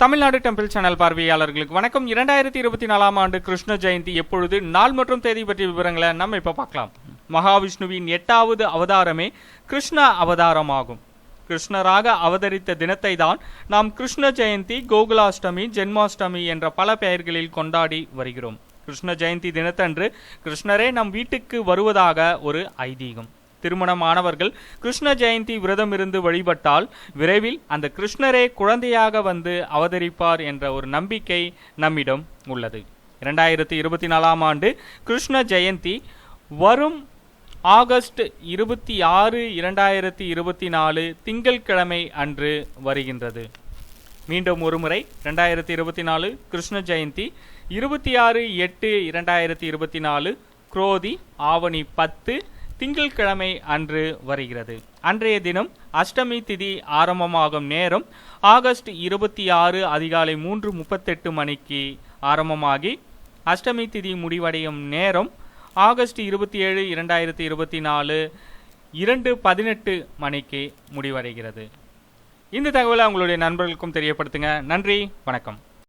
Tamil Nadu temple channel பார்வையாளர்களுக்கு வணக்கம். இரண்டாயிரத்தி இருபத்தி நாலாம் ஆண்டு கிருஷ்ண ஜெயந்தி எப்பொழுது? நாள் மற்றும் தேதி பற்றிய விவரங்களை நம்ம இப்ப பார்க்கலாம். மகாவிஷ்ணுவின் எட்டாவது அவதாரமே கிருஷ்ண அவதாரமாகும். கிருஷ்ணராக அவதரித்த தினத்தை தான் நாம் கிருஷ்ண ஜெயந்தி கோகுலாஷ்டமி ஜென்மாஷ்டமி என்ற பல பெயர்களில் கொண்டாடி வருகிறோம். கிருஷ்ண ஜெயந்தி தினத்தன்று கிருஷ்ணரே நம் வீட்டுக்கு வருவதாக ஒரு ஐதீகம். திருமணமானவர்கள் கிருஷ்ண ஜெயந்தி விரதம் இருந்து வழிபட்டால் விரைவில் அந்த கிருஷ்ணரே குழந்தையாக வந்து அவதரிப்பார் என்ற ஒரு நம்பிக்கை நம்மிடம் உள்ளது. இரண்டாயிரத்தி இருபத்தி நாலாம் ஆண்டு கிருஷ்ண ஜெயந்தி வரும் ஆகஸ்ட் இருபத்தி ஆறு இரண்டாயிரத்தி இருபத்தி நாலு திங்கட்கிழமை அன்று வருகின்றது. மீண்டும் ஒருமுறை ரெண்டாயிரத்தி இருபத்தி நாலு கிருஷ்ண ஜெயந்தி இருபத்தி ஆறு எட்டு இரண்டாயிரத்தி இருபத்தி நாலு குரோதி ஆவணி பத்து திங்கட்கிழமை அன்று வருகிறது. அன்றைய தினம் அஷ்டமி திதி ஆரம்பமாகும் நேரம் ஆகஸ்ட் இருபத்தி ஆறு அதிகாலை மூன்று முப்பத்தெட்டு மணிக்கு ஆரம்பமாகி அஷ்டமி திதி முடிவடையும் நேரம் ஆகஸ்ட் இருபத்தி ஏழு இரண்டாயிரத்தி இருபத்தி நாலு இரண்டு பதினெட்டு மணிக்கு முடிவடைகிறது. இந்த தகவலை உங்களுடைய நண்பர்களுக்கும் தெரியப்படுத்துங்க. நன்றி. வணக்கம்.